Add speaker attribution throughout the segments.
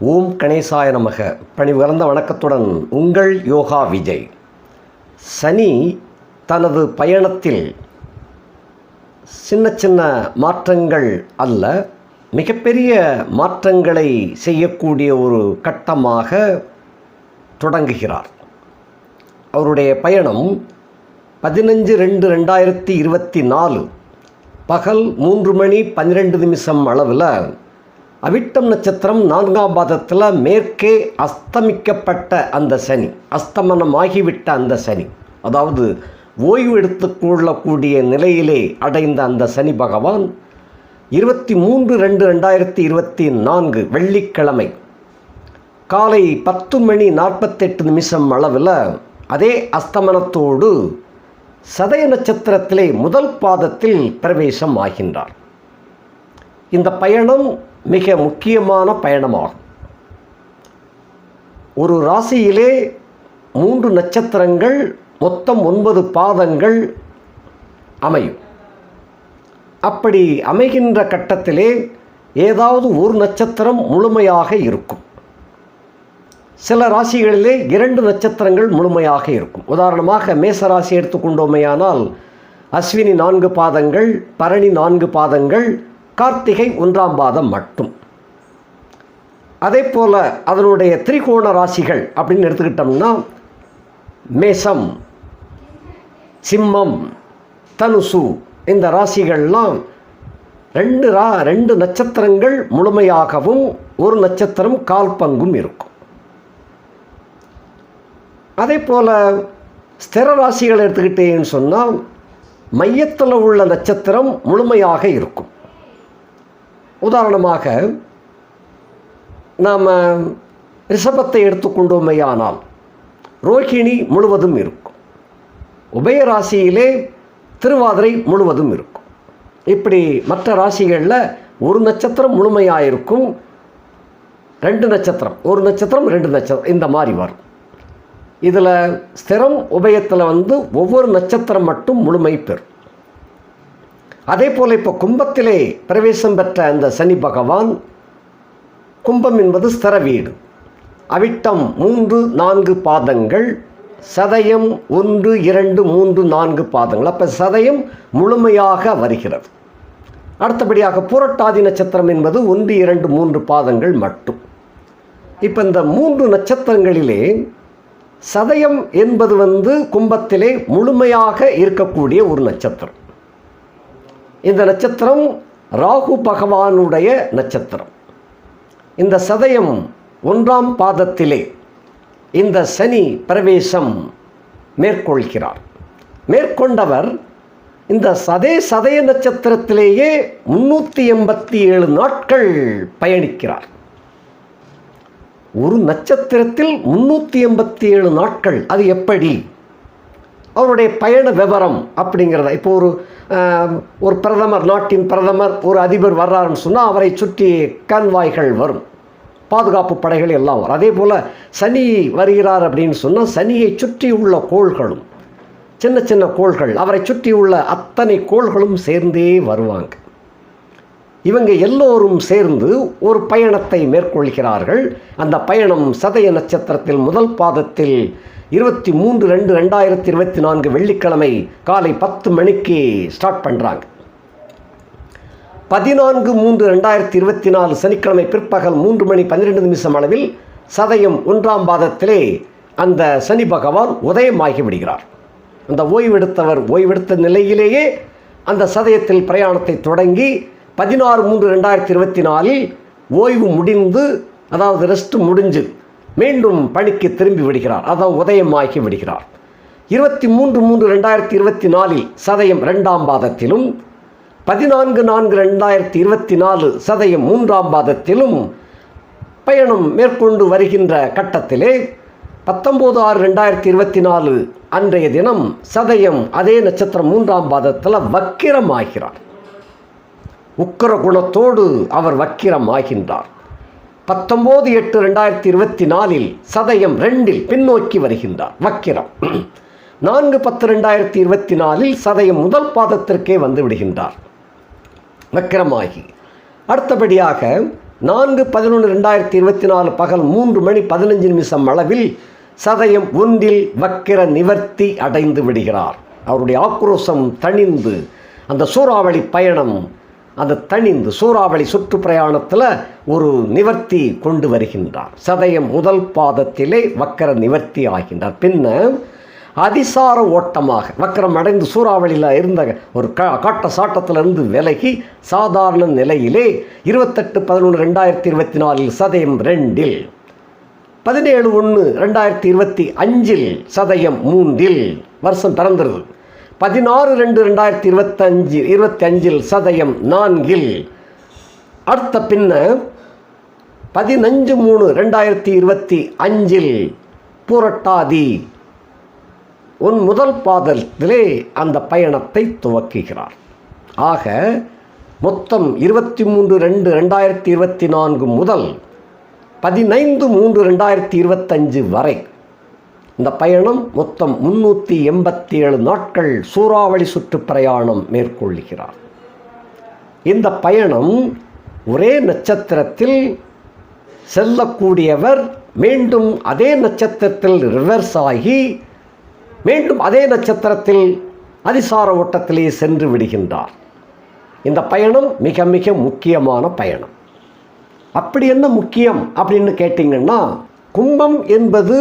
Speaker 1: ஓம் கணேசாய நமக. பணிவுகலந்த வணக்கத்துடன் உங்கள் யோகா விஜய். சனி தனது பயணத்தில் சின்ன சின்ன மாற்றங்கள் அல்ல மிகப்பெரிய மாற்றங்களை செய்யக்கூடிய ஒரு கட்டமாக தொடங்குகிறார். அவருடைய பயணம் பதினஞ்சு ரெண்டு ரெண்டாயிரத்தி இருபத்தி நாலு பகல் மூன்று மணி பன்னிரெண்டு நிமிஷம் அளவில் அவிட்டம் நட்சத்திரம் நான்காம் பாதத்தில் மேற்கே அஸ்தமிக்கப்பட்ட அந்த சனி அஸ்தமனமாகிவிட்ட அந்த சனி. அதாவது ஓய்வு எடுத்துக்கொள்ளக்கூடிய நிலையிலே அடைந்த அந்த சனி பகவான் இருபத்தி மூன்று ரெண்டு ரெண்டாயிரத்தி இருபத்தி நான்கு வெள்ளிக்கிழமை காலை பத்து மணி நாற்பத்தெட்டு நிமிஷம் அளவில் அதே அஸ்தமனத்தோடு சதய நட்சத்திரத்திலே முதல் பாதத்தில் பிரவேசம் ஆகின்றார். இந்த பயணம் மிக முக்கியமான பயணமாகும். ஒரு ராசியிலே மூன்று நட்சத்திரங்கள் மொத்தம் ஒன்பது பாதங்கள் அமையும். அப்படி அமைகின்ற கட்டத்திலே ஏதாவது ஒரு நட்சத்திரம் முழுமையாக இருக்கும். சில ராசிகளிலே இரண்டு நட்சத்திரங்கள் முழுமையாக இருக்கும். உதாரணமாக மேச ராசி எடுத்துக்கொண்டோமேயானால் அஸ்வினி நான்கு பாதங்கள் பரணி நான்கு பாதங்கள் கார்த்திகை ஒன்றாம் பாதம் மட்டும். அதே போல் அதனுடைய திரிகோண ராசிகள் அப்படின்னு எடுத்துக்கிட்டோம்னா மேசம் சிம்மம் தனுசு இந்த ராசிகள்லாம் ரெண்டு ரா ரெண்டு நட்சத்திரங்கள் முழுமையாகவும் ஒரு நட்சத்திரம் கால் பங்கும் இருக்கும். அதே போல் ஸ்திர ராசிகளை எடுத்துக்கிட்டேன்னு சொன்னால் மையத்தில் உள்ள நட்சத்திரம் முழுமையாக இருக்கும். உதாரணமாக நாம் ரிஷபத்தை எடுத்துக்கொண்டோமேயானால் ரோஹிணி முழுவதும் இருக்கும். உபய ராசியிலே திருவாதிரை முழுவதும் இருக்கும். இப்படி மற்ற ராசிகளில் ஒரு நட்சத்திரம் முழுமையாக இருக்கும் ரெண்டு நட்சத்திரம் ஒரு நட்சத்திரம் ரெண்டு நட்சத்திரம் இந்த மாதிரி வரும். இதில் ஸ்திரம் உபயத்தில் வந்து ஒவ்வொரு நட்சத்திரம் மட்டும் முழுமை பெறும். அதே போல் இப்போ கும்பத்திலே பிரவேசம் பெற்ற அந்த சனி பகவான் கும்பம் என்பது ஸ்திர வீடு. அவிட்டம் மூன்று நான்கு பாதங்கள் சதயம் ஒன்று இரண்டு மூன்று நான்கு பாதங்கள். அப்போ சதயம் முழுமையாக வருகிறது. அடுத்தபடியாக புரட்டாதி நட்சத்திரம் என்பது ஒன்று இரண்டு மூன்று பாதங்கள் மட்டும். இப்போ இந்த மூன்று நட்சத்திரங்களிலே சதயம் என்பது வந்து கும்பத்திலே முழுமையாக இருக்கக்கூடிய ஒரு நட்சத்திரம். இந்த நட்சத்திரம் ராகு பகவானுடைய நட்சத்திரம். இந்த சதயம் ஒன்றாம் பாதத்திலே இந்த சனி பிரவேசம் மேற்கொள்கிறார். மேற்கொண்டவர் இந்த சதே சதய நட்சத்திரத்திலேயே முன்னூற்றி எண்பத்தி ஏழு நாட்கள் பயணிக்கிறார். ஒரு நட்சத்திரத்தில் முன்னூற்றி எண்பத்தி ஏழு நாட்கள் அது எப்படி? அவருடைய பயண விவரம் அப்படிங்கிறத. இப்போ ஒரு ஒரு பிரதமர் நாட்டின் பிரதமர் ஒரு அதிபர் வர்றாருன்னு சொன்னால் அவரை சுற்றி கன்வாய்கள் வரும். பாதுகாப்பு படைகள் எல்லாம் வரும். அதே போல் சனி வருகிறார் அப்படின்னு சொன்னால் சனியை சுற்றி உள்ள கோள்களும் சின்ன சின்ன கோள்கள் அவரை சுற்றி உள்ள அத்தனை கோள்களும் சேர்ந்தே வருவாங்க. இவங்க எல்லோரும் சேர்ந்து ஒரு பயணத்தை மேற்கொள்கிறார்கள். அந்த பயணம் சதய நட்சத்திரத்தில் முதல் பாதத்தில் இருபத்தி மூன்று ரெண்டு ரெண்டாயிரத்தி இருபத்தி நான்கு வெள்ளிக்கிழமை காலை பத்து மணிக்கு ஸ்டார்ட் பண்ணுறாங்க பதினான்கு மூன்று ரெண்டாயிரத்தி இருபத்தி நாலு சனிக்கிழமை பிற்பகல் மூன்று மணி பன்னிரெண்டு நிமிஷம் அளவில் சதயம் ஒன்றாம் பாதத்திலே அந்த சனி பகவான் உதயமாகி விடுகிறார். அந்த ஓய்வெடுத்தவர் ஓய்வெடுத்த நிலையிலேயே அந்த சதயத்தில் பிரயாணத்தை தொடங்கி பதினாறு மூன்று ரெண்டாயிரத்தி இருபத்தி நாலில் ஓய்வு முடிந்து அதாவது ரெஸ்ட் முடிஞ்சு மீண்டும் பணிக்கு திரும்பி விடுகிறார். அதான் உதயமாகி விடுகிறார். இருபத்தி மூன்று மூன்று ரெண்டாயிரத்தி இருபத்தி நாலில் சதயம் ரெண்டாம் பாதத்திலும் பதினான்கு நான்கு ரெண்டாயிரத்தி இருபத்தி நாலு சதயம் மூன்றாம் பாதத்திலும் பயணம் மேற்கொண்டு வருகின்ற கட்டத்திலே பத்தொம்போது ஆறு ரெண்டாயிரத்தி இருபத்தி நாலு அன்றைய தினம் சதயம் அதே நட்சத்திரம் மூன்றாம் பாதத்தில் வக்கிரமாகிறார். உக்கர குணத்தோடு அவர் வக்கிரமாகின்றார். பத்தொம்போது எட்டு ரெண்டாயிரத்தி இருபத்தி நாலில் சதயம் ரெண்டில் பின்னோக்கி வருகின்றார். வக்கிரம். நான்கு பத்து ரெண்டாயிரத்தி இருபத்தி நாலில் சதயம் முதல் பாதத்திற்கே வந்து விடுகின்றார். வக்கிரமாகி. அடுத்தபடியாக நான்கு பதினொன்று ரெண்டாயிரத்தி இருபத்தி நாலு பகல் மூன்று மணி பதினஞ்சு நிமிஷம் அளவில் சதயம் ஒன்றில் வக்கிர நிவர்த்தி அடைந்து விடுகிறார். அவருடைய ஆக்ரோஷம் தணிந்து அந்த சூறாவளி பயணம் அந்த தணிந்து சூறாவளி சுற்றுப்பிரயாணத்தில் ஒரு நிவர்த்தி கொண்டு வருகின்றார். சதயம் முதல் பாதத்திலே வக்கர நிவர்த்தி ஆகின்றார். பின்னர் அதிசார ஓட்டமாக வக்கரம் அடைந்து சூறாவளியில் இருந்த ஒரு கா காட்ட சாட்டத்திலிருந்து விலகி சாதாரண நிலையிலே இருபத்தெட்டு பதினொன்று ரெண்டாயிரத்தி இருபத்தி நாலில் சதயம் ரெண்டில் பதினேழு ஒன்று ரெண்டாயிரத்தி இருபத்தி அஞ்சில் சதயம் மூன்றில் வருஷம் திறந்துருது பதினாறு ரெண்டு ரெண்டாயிரத்தி இருபத்தஞ்சு இருபத்தி அஞ்சில் சதயம் நான்கில். அடுத்த பின்ன பதினஞ்சு மூணு ரெண்டாயிரத்தி இருபத்தி அஞ்சில் புரட்டாதி. உன் முதல் பாதத்திலே அந்த பயணத்தை துவக்குகிறார். ஆக மொத்தம் இருபத்தி மூன்று ரெண்டு ரெண்டாயிரத்தி இருபத்தி நான்கு முதல் பதினைந்து மூன்று ரெண்டாயிரத்தி இருபத்தஞ்சு வரை இந்த பயணம் மொத்தம் முன்னூற்றி எண்பத்தி ஏழு நாட்கள் சூறாவளி சுற்றுப்பிரயாணம் மேற்கொள்கிறார். இந்த பயணம் ஒரே நட்சத்திரத்தில் செல்லக்கூடியவர் மீண்டும் அதே நட்சத்திரத்தில் ரிவர்ஸ் ஆகி மீண்டும் அதே நட்சத்திரத்தில் அதிசார ஓட்டத்திலே சென்று விடுகின்றார். இந்த பயணம் மிக மிக முக்கியமான பயணம். அப்படி என்ன முக்கியம் அப்படின்னு கேட்டிங்கன்னா கும்பம் என்பது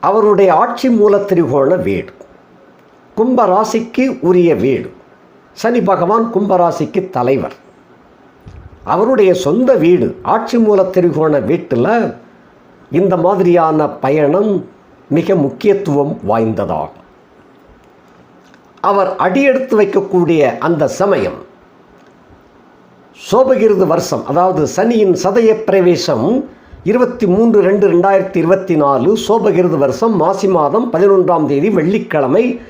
Speaker 1: அவருடைய ஆட்சி மூல திரிகோண வீடு. கும்பராசிக்கு உரிய வீடு. சனி பகவான் கும்பராசிக்கு தலைவர். அவருடைய சொந்த வீடு ஆட்சி மூல திருகோண வீட்டில் இந்த மாதிரியான பயணம் மிக முக்கியத்துவம் வாய்ந்ததாகும். அவர் அடியெடுத்து வைக்கக்கூடிய அந்த சமயம் சோபகிருது வருஷம் அதாவது சனியின் சதய பிரவேசம் இருபத்தி மூன்று ரெண்டு ரெண்டாயிரத்தி இருபத்தி நாலு சோபகிருது வருஷம் மாசி மாதம் பதினொன்றாம் தேதி வெள்ளிக்கிழமை.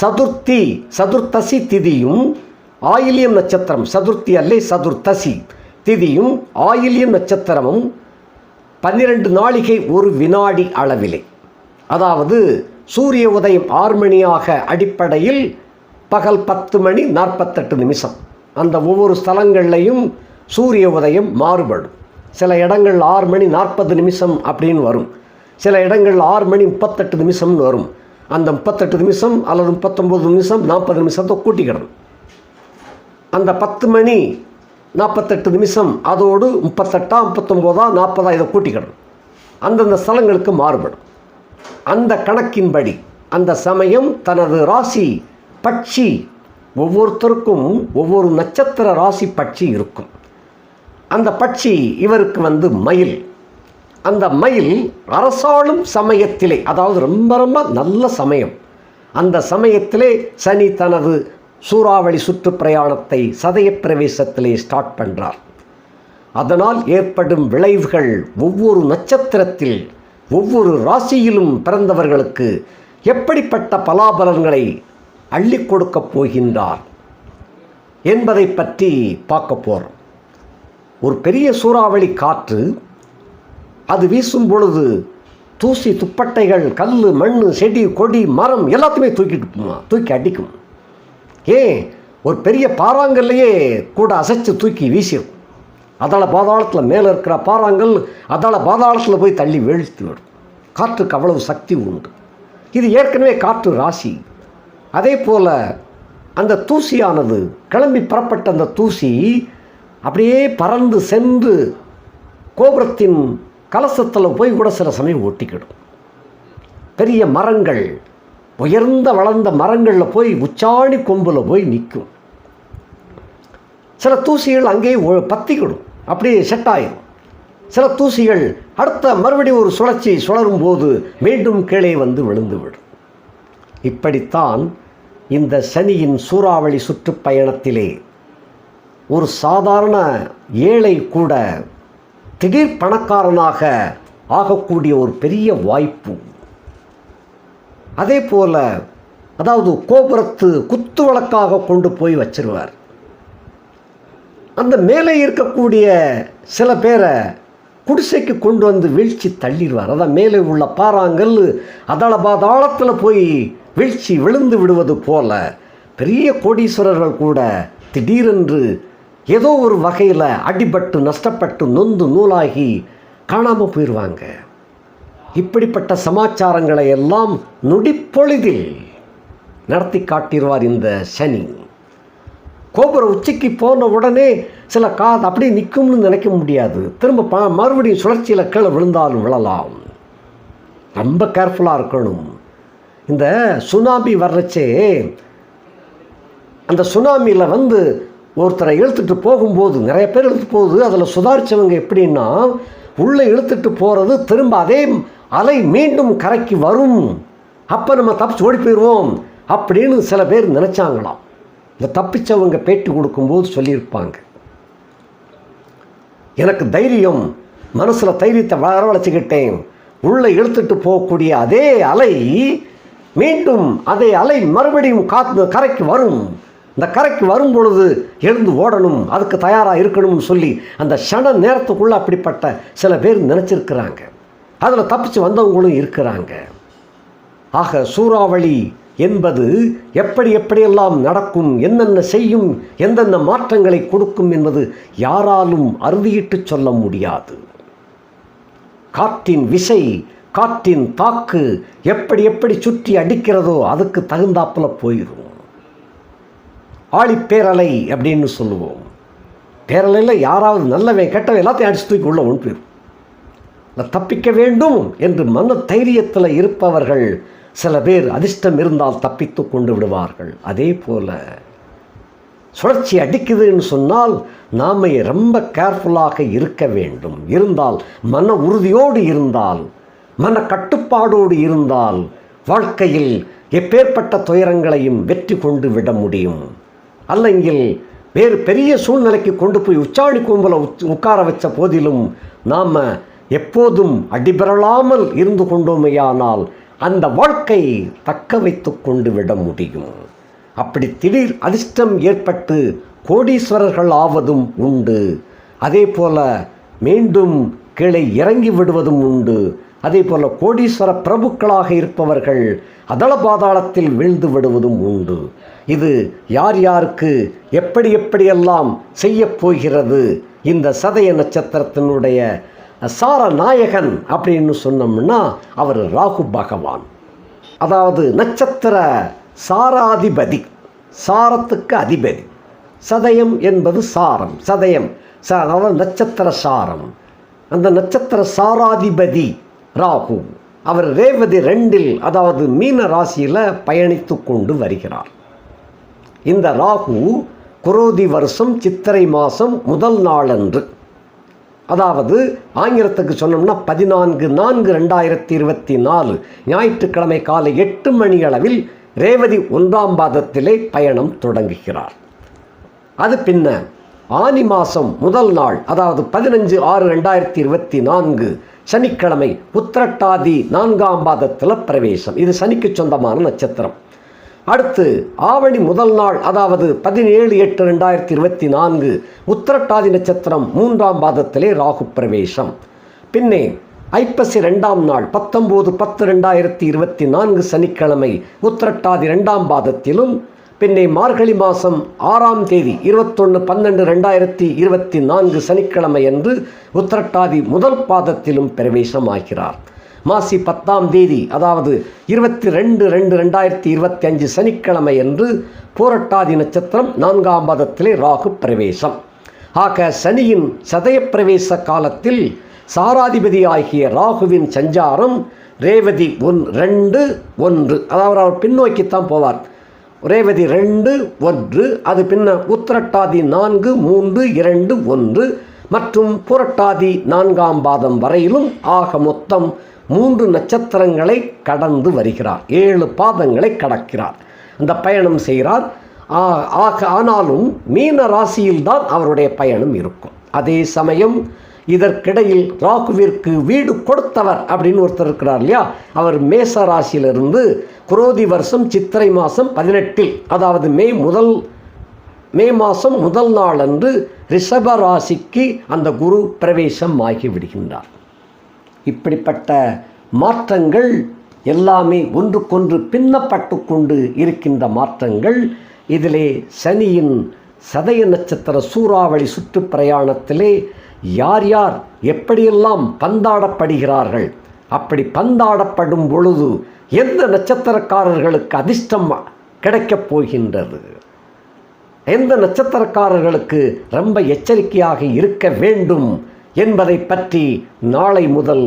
Speaker 1: சதுர்த்தி சதுர்த்தசி திதியும் ஆயிலியம் நட்சத்திரம். சதுர்த்தி அல்லே சதுர்த்தசி திதியும் ஆயிலியம் நட்சத்திரமும் பன்னிரண்டு நாளிகை ஒரு வினாடி அளவிலே. அதாவது சூரிய உதயம் ஆறு மணியாக அடிப்படையில் பகல் பத்து மணி நாற்பத்தெட்டு நிமிஷம். அந்த ஒவ்வொரு ஸ்தலங்கள்லையும் சூரிய உதயம் மாறுபடும். சில இடங்கள் ஆறு மணி நாற்பது நிமிஷம் அப்படின்னு வரும். சில இடங்கள் ஆறு மணி முப்பத்தெட்டு நிமிஷம்னு வரும். அந்த முப்பத்தெட்டு நிமிஷம் அல்லது முப்பத்தொம்போது நிமிஷம் நாற்பது நிமிஷத்தை கூட்டிக்கிடணும். அந்த பத்து மணி நாற்பத்தெட்டு நிமிஷம் அதோடு முப்பத்தெட்டா முப்பத்தொம்போதா நாற்பதா இதை கூட்டிக்கிடணும். அந்தந்த ஸ்தலங்களுக்கு மாறுபடும். அந்த கணக்கின்படி அந்த சமயம் தனது ராசி பட்சி ஒவ்வொருத்தருக்கும் ஒவ்வொரு நட்சத்திர ராசி பட்சி இருக்கும். அந்த பட்சி இவருக்கு வந்து மயில். அந்த மயில் அரசாளும் சமயத்திலே அதாவது ரொம்ப ரொம்ப நல்ல சமயம். அந்த சமயத்திலே சனி தனது சூறாவளி சுற்றுப்பிரயாணத்தை சதய பிரவேசத்திலே ஸ்டார்ட் பண்ணுறார் அதனால் ஏற்படும் விளைவுகள் ஒவ்வொரு நட்சத்திரத்தில் ஒவ்வொரு ராசியிலும் பிறந்தவர்களுக்கு எப்படிப்பட்ட பலாபலன்களை அள்ளி கொடுக்கப் போகின்றார் என்பதை பற்றி பார்க்க போகிறோம் ஒரு பெரிய சூறாவளி காற்று அது வீசும் பொழுது தூசி துப்பட்டைகள் கல் மண் செடி கொடி மரம் எல்லாத்தையுமே தூக்கிட்டு தூக்கி அடிக்கும். ஏன்? ஒரு பெரிய பாறாங்கல்லையே கூட அசைச்சு தூக்கி வீசிடும் அதால் பாதாளத்தில் மேலே இருக்கிற பாறாங்கல் அதால் பாதாளத்தில் போய் தள்ளி வீழ்த்தி விடும். காற்றுக்கு அவ்வளவு சக்தி உண்டு. இது ஏற்கனவே காற்று ராசி. அதே போல் அந்த தூசியானது கிளம்பி புறப்பட்ட அந்த தூசி அப்படியே பறந்து சென்று கோபுரத்தின் கலசத்தில் போய் கூட சில சமயம் ஒட்டிக்கிடும். பெரிய மரங்கள் உயர்ந்த வளர்ந்த மரங்களில் போய் உச்சாணி கொம்பில் போய் நிற்கும். சில தூசிகள் அங்கேயே பத்திக்கிடும் அப்படியே செட் ஆயிடும் சில தூசிகள் அடுத்த மறுபடியும் ஒரு சுழற்சி சுழரும் போது மீண்டும் கீழே வந்து விழுந்து விடும் இப்படித்தான் இந்த சனியின் சூறாவளி சுற்றுப்பயணத்திலே ஒரு சாதாரண ஏழை கூட திடீர் பணக்காரனாக ஆகக்கூடிய ஒரு பெரிய வாய்ப்பு. அதே போல் அதாவது கோபுரத்து குத்து வழக்காக கொண்டு போய் வச்சிருவார். அந்த மேலே இருக்கக்கூடிய சில பேரை குடிசைக்கு கொண்டு வந்து வீழ்ச்சி தள்ளிடுவார். அதான் மேலே உள்ள பாறாங்கல் அதள பாதாளத்தில் போய் வீழ்ச்சி விழுந்து விடுவது போல பெரிய கோடீஸ்வரர்கள் கூட திடீரென்று ஏதோ ஒரு வகையில் அடிபட்டு நஷ்டப்பட்டு நொந்து நூலாகி காணாமல் போயிடுவாங்க இப்படிப்பட்ட சமாச்சாரங்களை எல்லாம் நொடிப்பொழுதில் நடத்தி காட்டிடுவார் இந்த சனி. கோபுர உச்சிக்கு போன உடனே சில காது அப்படியே நிற்கும்னு நினைக்க முடியாது. திரும்ப ப மறுபடியும் சுழற்சியில் கீழே விழுந்தாலும் விழலாம். ரொம்ப கேர்ஃபுல்லாக இருக்கணும். இந்த சுனாமி வர்றச்சே அந்த சுனாமியில் வந்து ஒருத்தரை இழுத்துட்டு போகும்போது நிறைய பேர் இழுத்துட்டு போகுது அதில் சுதாரித்தவங்க எப்படின்னா உள்ளே இழுத்துட்டு போகிறது திரும்ப அதே அலை மீண்டும் கரைக்கு வரும். அப்போ நம்ம தப்பிச்சு ஓடி போயிடுவோம் அப்படின்னு சில பேர் நினச்சாங்களாம். இந்த தப்பிச்சவங்க பேட்டி கொடுக்கும்போது சொல்லியிருப்பாங்க. எனக்கு தைரியம் மனசில் தைரியத்தை வரவழைச்சிக்கிட்டேன். உள்ளே இழுத்துட்டு போகக்கூடிய அதே அலை மீண்டும் அதே அலை மறுபடியும் காத்து கரைக்கு வரும். இந்த கரைக்கு வரும் பொழுது எழுந்து ஓடணும் அதுக்கு தயாராக இருக்கணும்னு சொல்லி அந்த க்ஷண நேரத்துக்குள்ளே அப்படிப்பட்ட சில பேர் நினச்சிருக்கிறாங்க. அதில் தப்பிச்சு வந்தவங்களும் இருக்கிறாங்க. ஆக சூறாவளி என்பது எப்படி எப்படியெல்லாம் நடக்கும் என்னென்ன செய்யும் எந்தெந்த மாற்றங்களை கொடுக்கும் என்பது யாராலும் அறுதியிட்டு சொல்ல முடியாது. காற்றின் விசை காற்றின் தாக்கு எப்படி எப்படி சுற்றி அடிக்கிறதோ அதுக்கு தகுந்தாப்புல போயிடும் ஆழிப்பேரலை அப்படின்னு சொல்லுவோம். பேரலையில் யாராவது நல்லவன் கெட்டவன் எல்லாத்தையும் அடிச்சு தூக்கி உள்ள ஒன்று தப்பிக்க வேண்டும் என்று மன தைரியத்தில் இருப்பவர்கள் சில பேர் அதிர்ஷ்டம் இருந்தால் தப்பித்து கொண்டு விடுவார்கள். அதே போல சுழற்சி அடிக்குதுன்னு சொன்னால் நாம் ரொம்ப கேர்ஃபுல்லாக இருக்க வேண்டும். இருந்தால் மன உறுதியோடு இருந்தால் மன கட்டுப்பாடோடு இருந்தால் வாழ்க்கையில் எப்பேற்பட்ட துயரங்களையும் வெற்றி கொண்டு விட முடியும். அல்லங்கில் வேறு பெரிய சூழ்நிலைக்கு கொண்டு போய் உச்சாணி கும்பல உட்கார வச்ச போதிலும் நாம் எப்போதும் அடிபெறலாமல் இருந்து கொண்டோமையானால் அந்த வாழ்க்கை தக்க வைத்து கொண்டு விட முடியும். அப்படி திடீர் அதிர்ஷ்டம் ஏற்பட்டு கோடீஸ்வரர்கள் ஆவதும் உண்டு. அதே போல மீண்டும் கீழே இறங்கி விடுவதும் உண்டு. அதே போல கோடீஸ்வர பிரபுக்களாக இருப்பவர்கள் அதள பாதாளத்தில் வீழ்ந்து விடுவதும் உண்டு. இது யார் யாருக்கு எப்படி எப்படியெல்லாம் செய்யப் போகிறது? இந்த சதய நட்சத்திரத்தினுடைய சார நாயகன் அப்படின்னு சொன்னோம்னா அவர் ராகு பகவான். அதாவது நட்சத்திர சாராதிபதி சாரத்துக்கு அதிபதி. சதயம் என்பது சாரம் சதயம். ச அதாவது நட்சத்திர சாரம். அந்த நட்சத்திர சாராதிபதி ராகு. அவர் ரேவதி ரெண்டில் அதாவது மீன ராசியில் பயணித்து கொண்டு வருகிறார். இந்த ராகு குரோதி வருஷம் சித்திரை மாதம் முதல் நாளன்று. அதாவது ஆங்கிலத்துக்கு சொன்னோம்னா பதினான்கு நான்கு ரெண்டாயிரத்தி இருபத்தி நாலு ஞாயிற்றுக்கிழமை காலை எட்டு மணி அளவில் ரேவதி ஒன்றாம் பாதத்திலே பயணம் தொடங்குகிறார். அது பின்ன ஆனி மாதம் முதல் நாள் அதாவது பதினஞ்சு ஆறு ரெண்டாயிரத்தி இருபத்தி நான்கு சனிக்கிழமை உத்திரட்டாதி நான்காம் பாதத்தில் பிரவேசம். இது சனிக்கு சொந்தமான நட்சத்திரம். அடுத்து ஆவணி முதல் நாள் அதாவது பதினேழு எட்டு ரெண்டாயிரத்தி இருபத்தி நான்கு உத்திரட்டாதி நட்சத்திரம் மூன்றாம் பாதத்திலே ராகு பிரவேசம். பின்னே ஐப்பசி ரெண்டாம் நாள் பத்தொம்போது பத்து ரெண்டாயிரத்தி இருபத்தி நான்கு சனிக்கிழமை உத்திரட்டாதி ரெண்டாம் பாதத்திலும் பின்னே மார்கழி மாதம் ஆறாம் தேதி இருபத்தொன்று பன்னெண்டு ரெண்டாயிரத்தி இருபத்தி நான்கு சனிக்கிழமை அன்று உத்திரட்டாதி முதல் பாதத்திலும் பிரவேசமாகிறார். மாசி பத்தாம் தேதி அதாவது இருபத்தி ரெண்டு ரெண்டு ரெண்டாயிரத்தி இருபத்தி அஞ்சு சனிக்கிழமை என்று பூரட்டாதி நட்சத்திரம் நான்காம் பாதத்திலே ராகு பிரவேசம். ஆக சனியின் சதய பிரவேச காலத்தில் சாராதிபதி ஆகிய ராகுவின் சஞ்சாரம் ரேவதி ஒன் ரெண்டு ஒன்று. அதாவது அவர் பின்னோக்கித்தான் போவார். ரேவதி ரெண்டு ஒன்று அது பின்ன உத்திரட்டாதி நான்கு மூன்று இரண்டு ஒன்று மற்றும் புரட்டாதி நான்காம் பாதம் வரையிலும் ஆக மொத்தம் மூன்று நட்சத்திரங்களை கடந்து வருகிறார். ஏழு பாதங்களை கடக்கிறார். அந்த பயணம் செய்கிறார். ஆக ஆனாலும் மீன ராசியில்தான் அவருடைய பயணம் இருக்கும். அதே சமயம் இதற்கிடையில் ராகுவிற்கு வீடு கொடுத்தவர் அப்படின்னு ஒருத்தர் இருக்கிறார் இல்லையா? அவர் மேச ராசியிலிருந்து குரோதி வருஷம் சித்திரை மாதம் பதினெட்டில் அதாவது மே முதல் மே மாதம் முதல் நாள் அன்று ரிஷப ராசிக்கு அந்த குரு பிரவேசம் ஆகி விடுகின்றார் இப்படிப்பட்ட மாற்றங்கள் எல்லாமே ஒன்றுக்கொன்று பின்னப்பட்டு கொண்டு இருக்கின்ற மாற்றங்கள். இதிலே சனியின் சதய நட்சத்திர சூறாவளி சுற்றுப்பிரயாணத்திலே யார் யார் எப்படியெல்லாம் பந்தாடப்படுகிறார்கள் அப்படி பந்தாடப்படும் பொழுது எந்த நட்சத்திரக்காரர்களுக்கு அதிர்ஷ்டம் கிடைக்கப் போகின்றது? எந்த நட்சத்திரக்காரர்களுக்கு ரொம்ப எச்சரிக்கையாக இருக்க வேண்டும்? என்பதை பற்றி நாளை முதல்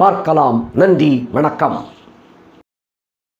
Speaker 1: பார்க்கலாம். நன்றி வணக்கம்.